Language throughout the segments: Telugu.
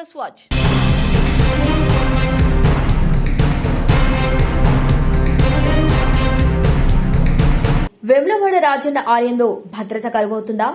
న్యూస్ వాచ్ వెమ్లవాడ రాజన్న ఆలయంలో భద్రత కరువవుతుందా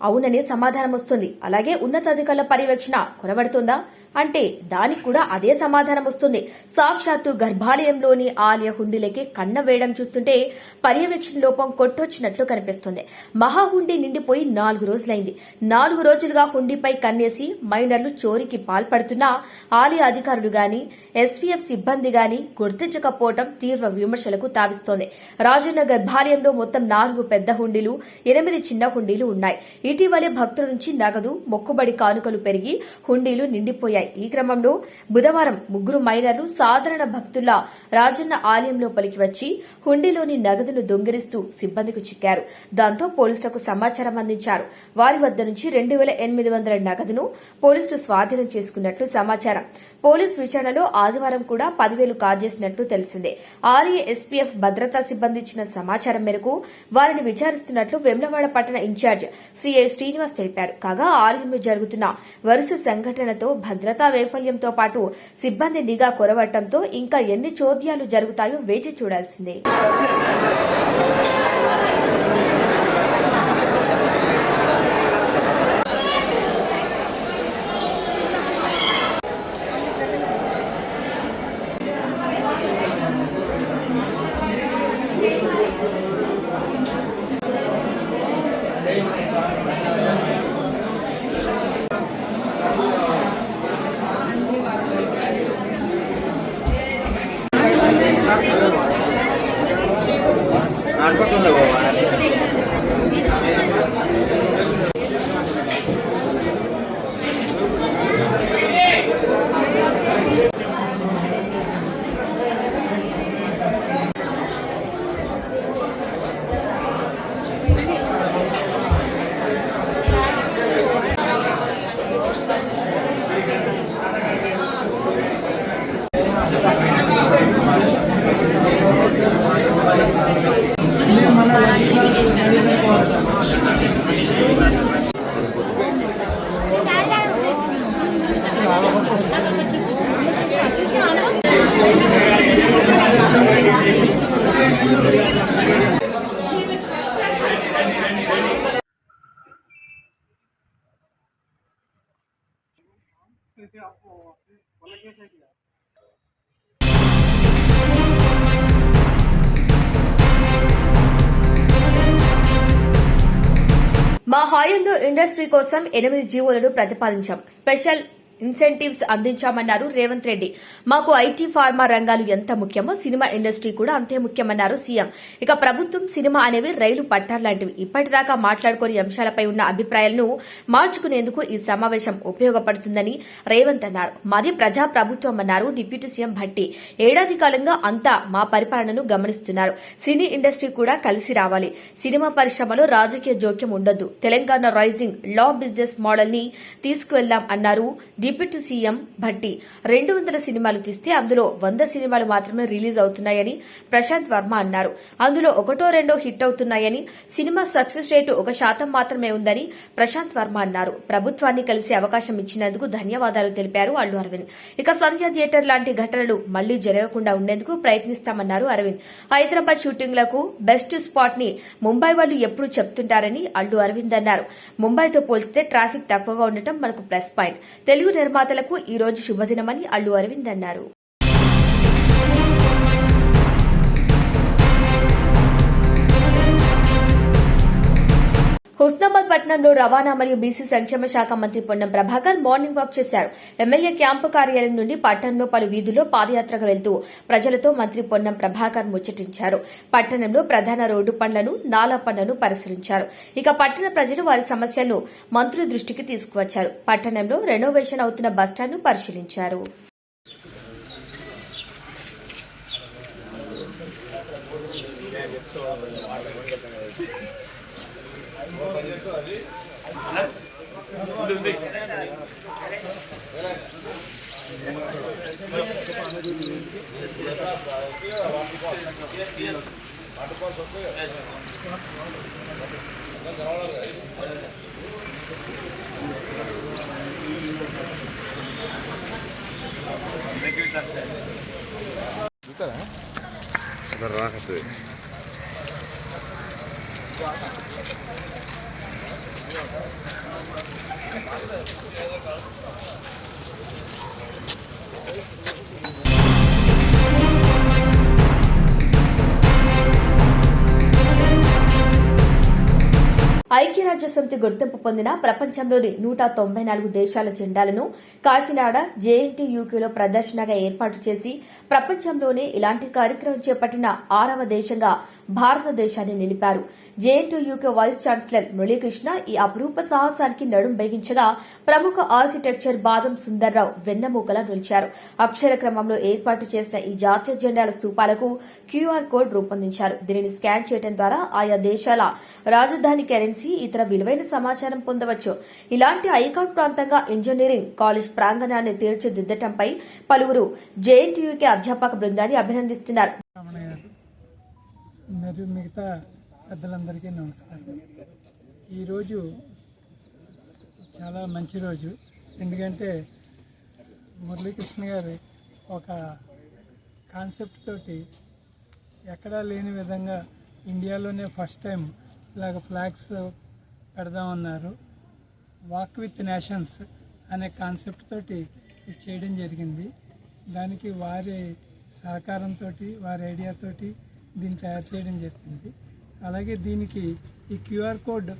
అవుననే సమాధానం వస్తుంది అలాగే ఉన్నతాధికారుల పర్యవేక్షణ కొనబడుతుందా? అంటే దానికి కూడా అదే సమాధానం వస్తుంది. సాక్షాత్తు గర్భాలయంలోని ఆలయ హుండీలకి కన్న వేయడం చూస్తుంటే పర్యవేక్షణ లోపం కొట్టొచ్చినట్లు కనిపిస్తుంది. మహాహుండీ నిండిపోయి నాలుగు రోజులైంది. నాలుగు రోజులుగా హుండీపై కన్నేసి మైనర్లు చోరీకి పాల్పడుతున్నా ఆలయ అధికారులు గాని ఎస్వీఎఫ్ సిబ్బంది గాని గుర్తించకపోవడం తీవ్ర విమర్శలకు తావిస్తోంది. రాజన్న గర్భాలయంలో మొత్తం నాలుగు పెద్ద హుండీలు ఎనిమిది చిన్న హుండీలు ఉన్నాయి. ఇటీవలే భక్తుల నుంచి నగదు మొక్కుబడి కానుకలు పెరిగి హుండీలు నిండిపోయాయి. ఈ క్రమంలో బుధవారం ముగ్గురు మైనర్లు సాధారణ భక్తుల రాజన్న ఆలయం లోపలికి వచ్చి హుండీలోని నగదును దొంగిలిస్తూ సిబ్బందికి చిక్కారు. దాంతో పోలీసులకు సమాచారం అందించారు. వారి వద్ద నుంచి రెండు వేల ఎనిమిది వందల నగదును పోలీసులు స్వాధీనం చేసుకున్నట్లు సమాచారం. పోలీస్ విచారణలో ఆదివారం కూడా పదివేలు కాజేసినట్లు తెలిసిందే. ఆలయ ఎస్పీఎఫ్ భద్రతా సిబ్బంది ఇచ్చిన సమాచారం మేరకు వారిని విచారిస్తున్నట్లు వెమ్లవాడ పట్టణ ఇన్ఛార్జ్ సిఐ శ్రీనివాస్ తెలిపారు. కాగా ఆలయంలో జరుగుతున్న వరుస సంఘటనతో భద్రత వైఫల్యంతో పాటు సిబ్బంది నిఘా కొరవటంతో ఇంకా ఎన్ని చోద్యాలు జరుగుతాయో వేచి చూడాల్సిందే. ఆడుకుంటుండే బాబా మా హాయంలో ఇండస్ట్రీ కోసం ఎనిమిది జీవోలను ప్రతిపాదించాం. స్పెషల్ ఇన్సెంటివ్స్ అందించామన్నారు రేవంత్ రెడ్డి. మాకు ఐటీ ఫార్మా రంగాలు ఎంత ముఖ్యమో సినిమా ఇండస్ట్రీ కూడా అంతే ముఖ్యమన్నారు సీఎం. ఇక ప్రభుత్వం సినిమా అనేవి రైలు పట్టార్ లాంటివి. ఇప్పటిదాకా మాట్లాడుకోని అంశాలపై ఉన్న అభిప్రాయాలను మార్చుకునేందుకు ఈ సమావేశం ఉపయోగపడుతుందని రేవంత్ అన్నారు. మాది ప్రజా ప్రభుత్వం అన్నారు డిప్యూటీ సీఎం భట్టి. ఏడాది కాలంగా అంతా మా పరిపాలనను గమనిస్తున్నారు. సినీ ఇండస్ట్రీ కూడా కలిసి రావాలి. సినిమా పరిశ్రమలో రాజకీయ జోక్యం ఉండదు. తెలంగాణ రైజింగ్ లా బిజినెస్ మోడల్ని తీసుకువెళ్దాం అన్నారు డిప్యూటీ సీఎం భట్టి రెండు వందల సినిమాలు తీస్తే అందులో వంద సినిమాలు మాత్రమే రిలీజ్ అవుతున్నాయని ప్రశాంత్ వర్మ అన్నారు. అందులో ఒకటో రెండో హిట్ అవుతున్నాయని సినిమా సక్సెస్ రేటు ఒక శాతం మాత్రమే ఉందని ప్రశాంత్ వర్మ అన్నారు. ప్రభుత్వాన్ని కలిసి అవకాశం ఇచ్చినందుకు ధన్యవాదాలు తెలిపారు అల్లు అరవింద్. ఇక సంధ్య థియేటర్ లాంటి ఘటనలు మళ్ళీ జరగకుండా ఉండేందుకు ప్రయత్నిస్తామన్నారు అరవింద్. హైదరాబాద్ షూటింగ్లకు బెస్ట్ స్పాట్ని ముంబై వాళ్ళు ఎప్పుడు చెప్తుంటారని అల్లు అరవింద్ అన్నారు. ముంబైతో పోల్చితే ట్రాఫిక్ తక్కువగా ఉండటం మనకు ప్లస్ పాయింట్. తెలుగు నిర్మాతలకు ఈ రోజు శుభదినమని అల్లు అరవింద్ అన్నారు. హుస్నాబాద్ పట్టణంలో రవాణా మరియు బీసీ సంక్షేమ శాఖ మంత్రి పొన్నం ప్రభాకర్ మార్నింగ్ వాక్ చేశారు. ఎమ్మెల్యే క్యాంపు కార్యాలయం నుండి పట్టణంలో పలు వీధుల్లో పాదయాత్రకు వెళ్తూ ప్రజలతో మంత్రి పొన్నం ప్రభాకర్ ముచ్చటించారు. పట్టణంలో ప్రధాన రోడ్డు పనులను నాలా పనులను పరిశీలించారు. ఇక పట్టణ ప్రజలు వారి సమస్యలను మంత్రుల దృష్టికి తీసుకువచ్చారు. పట్టణంలో రెనోవేషన్ అవుతున్న బస్టాండ్ను పరిశీలించారు. Berangkat. ఐక్యరాజ్య సమితి గుర్తింపు పొందిన ప్రపంచంలోని నూట తొంభై నాలుగు దేశాల జెండాలను కాకినాడ జేఎన్టీయూకేలో ప్రదర్శనగా ఏర్పాటు చేసి ప్రపంచంలోనే ఇలాంటి కార్యక్రమం చేపట్టిన ఆరవ దేశంగా భారతదేశాన్ని నిలిపారు. జేఎన్టీయూకే వైస్ ఛాన్సలర్ మురళీకృష్ణ ఈ అపురూప సాహసానికి నడుం బిగించగా ప్రముఖ ఆర్కిటెక్చర్ బాదం సుందర్రావు వెన్నెముకలా నిలిచారు. అక్షర క్రమంలో ఏర్పాటు చేసిన ఈ జాతీయ జెండాల స్తూపాలకు క్యూఆర్ కోడ్ రూపొందించారు. దీనిని స్కాన్ చేయడం ద్వారా ఆయా దేశాల రాజధాని కరెన్సీ ఇతర విలువైన సమాచారం పొందవచ్చు. ఇలాంటి ఐకాన్ ప్రాంతంగా ఇంజనీరింగ్ కాలేజ్ ప్రాంగణాన్ని తీర్చిదిద్దటంపై పలువురు జేఎన్టీయూకే అధ్యాపక బృందాన్ని అభినందిస్తున్నారు. మరియు మిగతా పెద్దలందరికీ నమస్కారం. ఈరోజు చాలా మంచి రోజు. ఎందుకంటే మురళీకృష్ణ గారు ఒక కాన్సెప్ట్ తోటి ఎక్కడా లేని విధంగా ఇండియాలోనే ఫస్ట్ టైం ఇలాగ ఫ్లాగ్స్ పెడదామన్నారు. వాక్ విత్ నేషన్స్ అనే కాన్సెప్ట్ తోటి ఇది చేయడం జరిగింది. దానికి వారి సహకారంతో వారి ఐడియాతోటి దీన్ని తయారు చేయడం జరిగింది. అలాగే దీనికి ఈ క్యూఆర్ కోడ్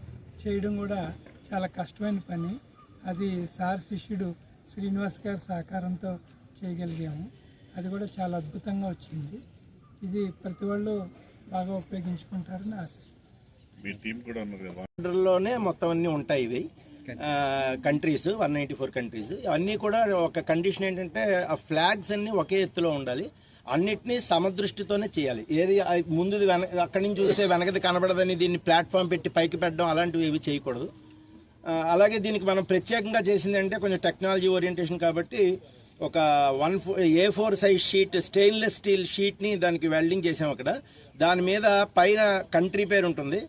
చేయడం కూడా చాలా కష్టమైన పని. అది సార్ శిష్యుడు శ్రీనివాస్ గారి సహకారంతో చేయగలిగాము. అది కూడా చాలా అద్భుతంగా వచ్చింది. ఇది ప్రతి వాళ్ళు బాగా ఉపయోగించుకుంటారని ఆశిస్తున్నాను. మొత్తం అన్ని ఉంటాయి ఇవి. Countries one ninety four countries అన్నీ కూడా ఒక కండిషన్ ఏంటంటే ఆ ఫ్లాగ్స్ అన్ని ఒకే ఎత్తులో ఉండాలి. అన్నిటినీ సమదృష్టితోనే చేయాలి. ఏది ఆ ముందుది వెన అక్కడి నుంచి చూస్తే వెనకది కనబడదని దీన్ని ప్లాట్ఫామ్ పెట్టి పైకి పెట్టడం అలాంటివి ఏవి చేయకూడదు. అలాగే దీనికి మనం ప్రత్యేకంగా చేసింది అంటే కొంచెం టెక్నాలజీ ఓరియంటేషన్ కాబట్టి ఒక one A four size sheet stainless steel షీట్ని దానికి వెల్డింగ్ చేసాం అక్కడ. దాని మీద పైన కంట్రీ పేరు ఉంటుంది.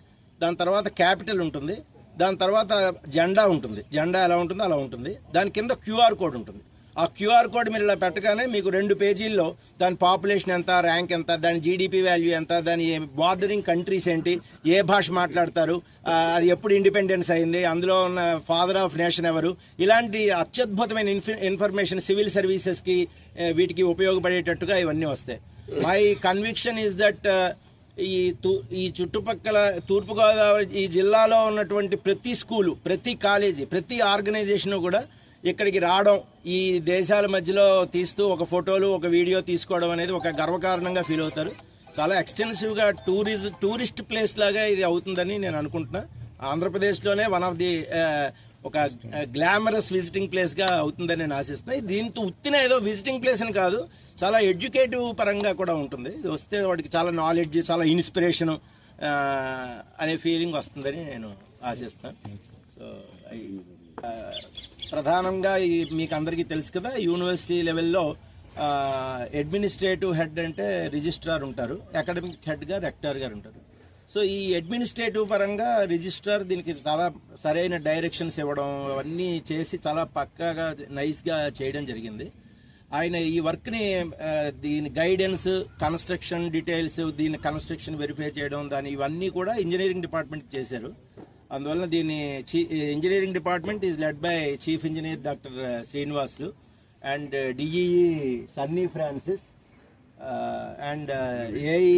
దాని తర్వాత క్యాపిటల్ ఉంటుంది. దాని తర్వాత జెండా ఉంటుంది. జెండా ఎలా ఉంటుందో అలా ఉంటుంది. దాని కింద క్యూఆర్ కోడ్ ఉంటుంది. ఆ క్యూఆర్ కోడ్ మీరు ఇలా పెట్టగానే మీకు రెండు పేజీల్లో దాని పాపులేషన్ ఎంత ర్యాంక్ ఎంత దాని జీడిపి వాల్యూ ఎంత దాని బార్డరింగ్ కంట్రీస్ ఏంటి ఏ భాష మాట్లాడతారు అది ఎప్పుడు ఇండిపెండెన్స్ అయింది అందులో ఉన్న ఫాదర్ ఆఫ్ నేషన్ ఎవరు ఇలాంటి అత్యద్భుతమైన ఇన్ఫ ఇన్ఫర్మేషన్ సివిల్ సర్వీసెస్కి వీటికి ఉపయోగపడేటట్టుగా ఇవన్నీ వస్తాయి. మై కన్విక్షన్ ఈజ్ దట్ ఈ తూ ఈ చుట్టుపక్కల తూర్పుగోదావరి ఈ జిల్లాలో ఉన్నటువంటి ప్రతి స్కూలు ప్రతి కాలేజీ ప్రతి ఆర్గనైజేషను కూడా ఇక్కడికి రావడం ఈ దేశాల మధ్యలో తీస్తూ ఒక ఫోటోలు ఒక వీడియో తీసుకోవడం అనేది ఒక గర్వకారణంగా ఫీల్ అవుతారు. చాలా ఎక్స్టెన్సివ్గా టూరిజ టూరిస్ట్ ప్లేస్ లాగా ఇది అవుతుందని నేను అనుకుంటున్నా. ఆంధ్రప్రదేశ్లోనే వన్ ఆఫ్ ది ఒక గ్లామరస్ విజిటింగ్ ప్లేస్గా అవుతుందని నేను ఆశిస్తున్నా. దీంతో ఉత్తిన ఏదో విజిటింగ్ ప్లేస్ అని కాదు చాలా ఎడ్యుకేటివ్ పరంగా కూడా ఉంటుంది. ఇది వస్తే వాడికి చాలా నాలెడ్జ్ చాలా ఇన్స్పిరేషన్ అనే ఫీలింగ్ వస్తుందని నేను ఆశిస్తాను సో ప్రధానంగా ఈ మీకు అందరికీ తెలుసు కదా యూనివర్సిటీ లెవెల్లో అడ్మినిస్ట్రేటివ్ హెడ్ అంటే రిజిస్ట్రార్ ఉంటారు అకాడమిక్ హెడ్గా రెక్టార్ గారు ఉంటారు. సో ఈ అడ్మినిస్ట్రేటివ్ పరంగా రిజిస్ట్రార్ దీనికి చాలా సరైన డైరెక్షన్స్ ఇవ్వడం అవన్నీ చేసి చాలా పక్కాగా నైస్గా చేయడం జరిగింది. ఆయన ఈ వర్క్ని దీని గైడెన్స్ కన్స్ట్రక్షన్ డీటెయిల్స్ దీని కన్స్ట్రక్షన్ వెరిఫై చేయడం దాని ఇవన్నీ కూడా ఇంజనీరింగ్ డిపార్ట్మెంట్ చేశారు. అందువల్ల దీని engineering department is led by chief engineer doctor Srinivasulu and DEE Sunny Francis and AE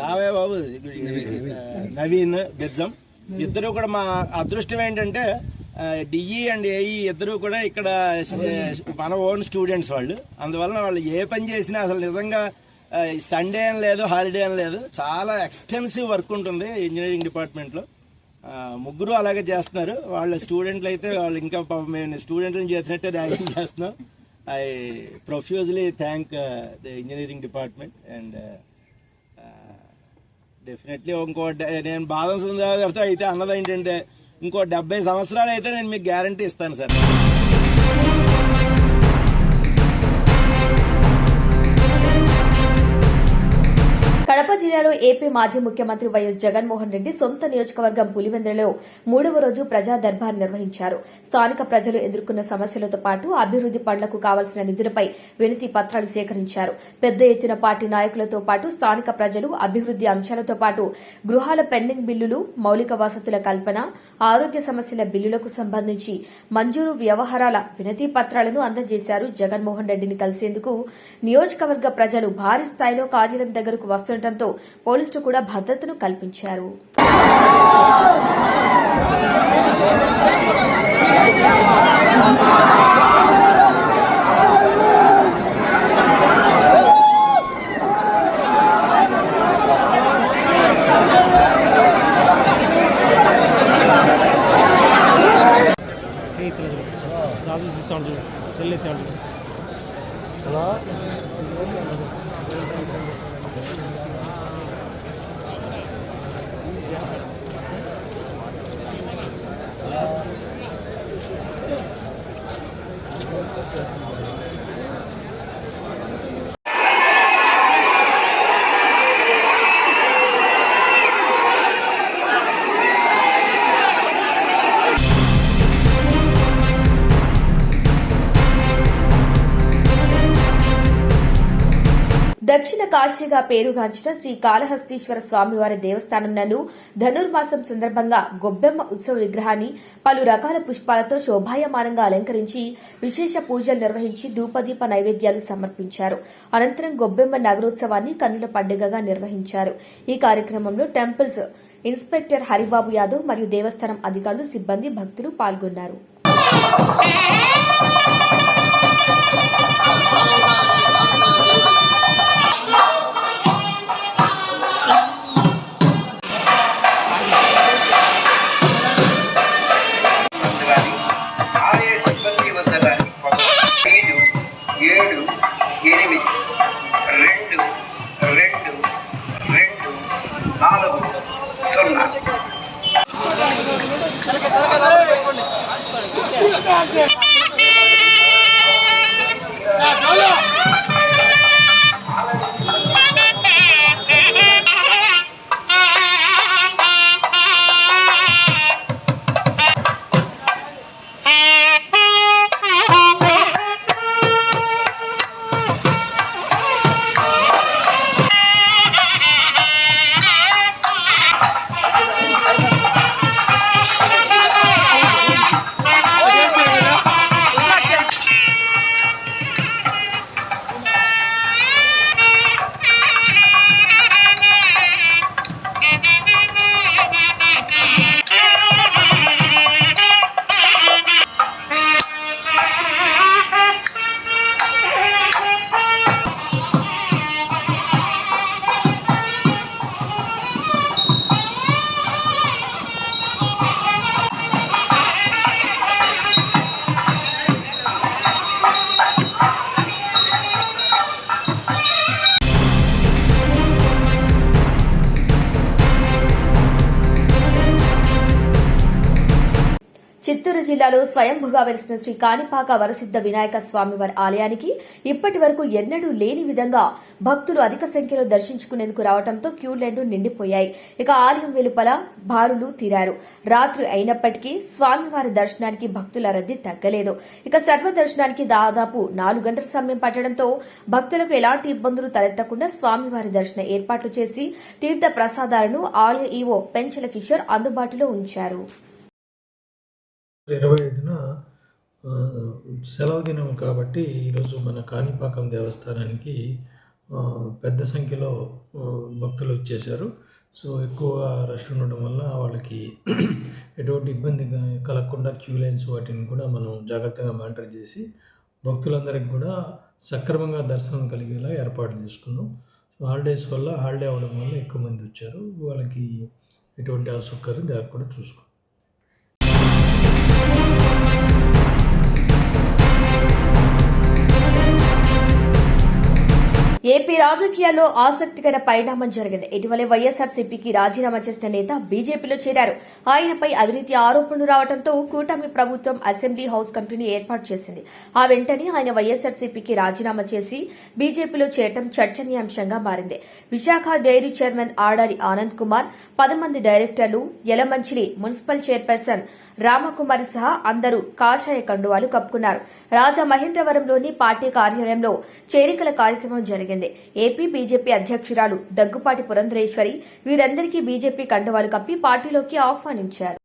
Rave Babu Naveen బిర్జం ఇద్దరు కూడా మా అదృష్టం ఏంటంటే డిఈ అండ్ ఏఈ ఇద్దరు కూడా ఇక్కడ మన ఓన్ స్టూడెంట్స్ వాళ్ళు. అందువల్ల వాళ్ళు ఏ పని చేసినా అసలు నిజంగా సండే అని లేదు హాలిడే అని లేదు. చాలా ఎక్స్టెన్సివ్ వర్క్ ఉంటుంది ఇంజనీరింగ్ డిపార్ట్మెంట్లో ముగ్గురు అలాగే చేస్తున్నారు. వాళ్ళ స్టూడెంట్లు అయితే వాళ్ళు ఇంకా పాపం మేము స్టూడెంట్లను చేసినట్టే ర్యాగింగ్ చేస్తున్నాం. I profusely thank the engineering department and definitely ఇంకో నేను బాధ గారితో అయితే అన్నది ఏంటంటే ఇంకో డెబ్బై సంవత్సరాలు అయితే నేను మీకు గ్యారంటీ ఇస్తాను సార్. జిల్లాలో ఏపీ మాజీ ముఖ్యమంత్రి వైఎస్ జగన్మోహన్ రెడ్డి సొంత నియోజకవర్గం పులివెందులలో మూడవ రోజు ప్రజా దర్బార్ నిర్వహించారు. స్థానిక ప్రజలు ఎదుర్కొన్న సమస్యలతో పాటు అభివృద్ది పనులకు కావాల్సిన నిధులపై వినతి పత్రాలు సేకరించారు. పెద్ద ఎత్తున పార్టీ నాయకులతో పాటు స్థానిక ప్రజలు అభివృద్ది అంశాలతో పాటు గృహాల పెండింగ్ బిల్లులు మౌలిక వసతుల కల్పన ఆరోగ్య సమస్యల బిల్లులకు సంబంధించి మంజూరు వ్యవహారాల వినతి పత్రాలను అందజేశారు జగన్మోహన్ రెడ్డిని కలిసేందుకు నియోజకవర్గ ప్రజలు భారీ స్థాయిలో కాజీలం దగ్గరకు వస్తుండటంతో పోలీసులు కూడా భద్రతను కల్పించారు. రాజు తీస్తాడు కాశీగా పేరుగాంచిన శ్రీ కాళహస్తీశ్వర స్వామివారి దేవస్థానం నందు ధనుర్మాసం సందర్భంగా గొబ్బెమ్మ ఉత్సవ విగ్రహాన్ని పలు రకాల పుష్పాలతో శోభాయమానంగా అలంకరించి విశేష పూజలు నిర్వహించి ధూపదీప నైవేద్యాలు సమర్పించారు. అనంతరం గొబ్బెమ్మ నగరోత్సవాన్ని కన్నుల పండుగగా నిర్వహించారు. ఈ కార్యక్రమంలో టెంపుల్స్ ఇన్స్పెక్టర్ హరిబాబు యాదవ్ మరియు దేవస్థానం అధికారులు సిబ్బంది భక్తులు పాల్గొన్నారు. స్వయంభుగా వెలిసిన శ్రీ కాణిపాక వరసిద్ధ వినాయక స్వామివారి ఆలయానికి ఇప్పటి వరకు ఎన్నడూ లేని విధంగా భక్తులు అధిక సంఖ్యలో దర్శించుకునేందుకు రావడంతో క్యూ లైన్లు నిండిపోయాయి. ఇక ఆలయం వెలుపల బారులు తీరారు. రాత్రి అయినప్పటికీ స్వామివారి దర్శనానికి భక్తుల రద్దీ తగ్గలేదు. ఇక సర్వ దర్శనానికి దాదాపు నాలుగు గంటల సమయం పట్టడంతో భక్తులకు ఎలాంటి ఇబ్బందులు తలెత్తకుండా స్వామివారి దర్శన ఏర్పాట్లు చేసి తీర్థ ప్రసాదాలను ఆలయ ఈవో పెంచల కిషోర్ అందుబాటులో ఉంచారు. ఇరవై ఐదున సెలవు దినం కాబట్టి ఈరోజు మన కాణిపాకం దేవస్థానానికి పెద్ద సంఖ్యలో భక్తులు వచ్చేసారు సో ఎక్కువగా రష్ ఉండడం వల్ల వాళ్ళకి ఎటువంటి ఇబ్బంది కలగకుండా క్యూ లైన్స్ వాటిని కూడా మనం జాగ్రత్తగా మానిటర్ చేసి భక్తులందరికీ కూడా సక్రమంగా దర్శనం కలిగేలా ఏర్పాటు చేసుకున్నాం. సో హాలిడేస్ వల్ల హాలిడే అవ్వడం వల్ల ఎక్కువ మంది వచ్చారు. వాళ్ళకి ఎటువంటి అసౌకర్యం జరగకుండా చూసుకున్నాం. ఏపీ రాజకీయాల్లో ఆసక్తికర పరిణామం జరిగింది. ఇటీవలే వైఎస్ఆర్సీపీకి రాజీనామా చేసిన నేత బీజేపీలో చేరారు. ఆయనపై అవినీతి ఆరోపణలు రావడంతో కూటమి ప్రభుత్వం అసెంబ్లీ హౌస్ కమిటీని ఏర్పాటు చేసింది. ఆ వెంటనే ఆయన వైఎస్ఆర్సీపీకి రాజీనామా చేసి బీజేపీలో చేరటం చర్చనీయాంశంగా మారింది. విశాఖ డైరీ చైర్మన్ ఆడారి ఆనంద్ కుమార్ పది మంది డైరెక్టర్లు యలమంచిలి మున్సిపల్ చైర్పర్సన్ రామకుమారి సహా అందరూ కాషాయ కండువాలు కప్పుకున్నారు. రాజా మహేంద్రవరంలోని పార్టీ కార్యాలయంలో చేరికల కార్యక్రమం జరిగింది. ఏపీ బీజేపీ అధ్యక్షురాలు దగ్గుపాటి పురంధరేశ్వరి వీరందరికీ బీజేపీ కండువాలు కప్పి పార్టీలోకి ఆహ్వానించారు.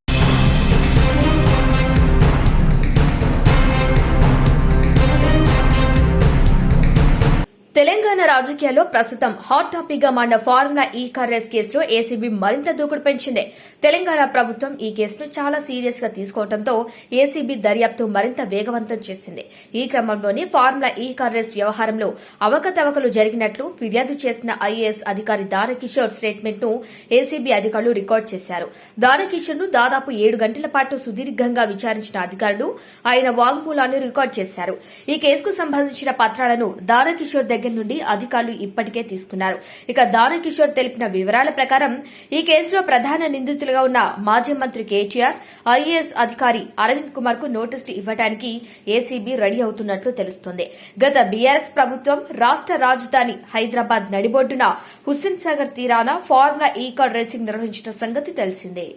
తెలంగాణ రాజకీయాల్లో ప్రస్తుతం హాట్ టాపిక్గా మారిన ఫార్ములా ఈ కార్ రేస్ కేసులో ఏసీబీ మరింత దూకుడు పెంచింది. తెలంగాణ ప్రభుత్వం ఈ కేసును చాలా సీరియస్గా తీసుకోవడంతో ఏసీబీ దర్యాప్తు మరింత వేగవంతం చేసింది. ఈ క్రమంలోనే ఫార్ములా ఈ కార్ రేస్ వ్యవహారంలో అవకతవకలు జరిగినట్లు ఫిర్యాదు చేసిన ఐఏఎస్ అధికారి దానకిషోర్ స్టేట్మెంట్ను ఏసీబీ అధికారులు రికార్డ్ చేశారు. దానకిషోర్ను దాదాపు ఏడు గంటల పాటు సుదీర్ఘంగా విచారించిన అధికారులు ఆయన వాంగ్మూలాన్ని రికార్డు చేశారు. ఈ కేసుకు సంబంధించిన పత్రాలను దానకిషోర్ దగ్గర నుండి అధికారులు ఇప్పటికే తీసుకున్నారు. ఇక దానకిషోర్ తెలిపిన వివరాల ప్రకారం ఈ కేసులో ప్రధాన నిందితులుగా ఉన్న మాజీ మంత్రి కేటీఆర్ ఐఏఎస్ అధికారి అరవింద్ కుమార్కు నోటీసులు ఇవ్వడానికి ఏసీబీ రెడీ అవుతున్నట్లు తెలుస్తోంది. గత బీఆర్ఎస్ ప్రభుత్వం రాష్ట్ర రాజధాని హైదరాబాద్ నడిబొడ్డున హుస్సేన్ సాగర్ తీరాన ఫార్ములా ఈ కార్ రేసింగ్ నిర్వహించిన సంగతి తెలిసిందే.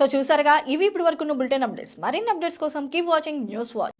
సో చూసారుగా ఇవి ఇప్పుడు వరకు బులెటిన్ అప్డేట్స్ మరిన్ని అప్డేట్స్ కోసం కీప్ వాచింగ్ న్యూస్ వాచ్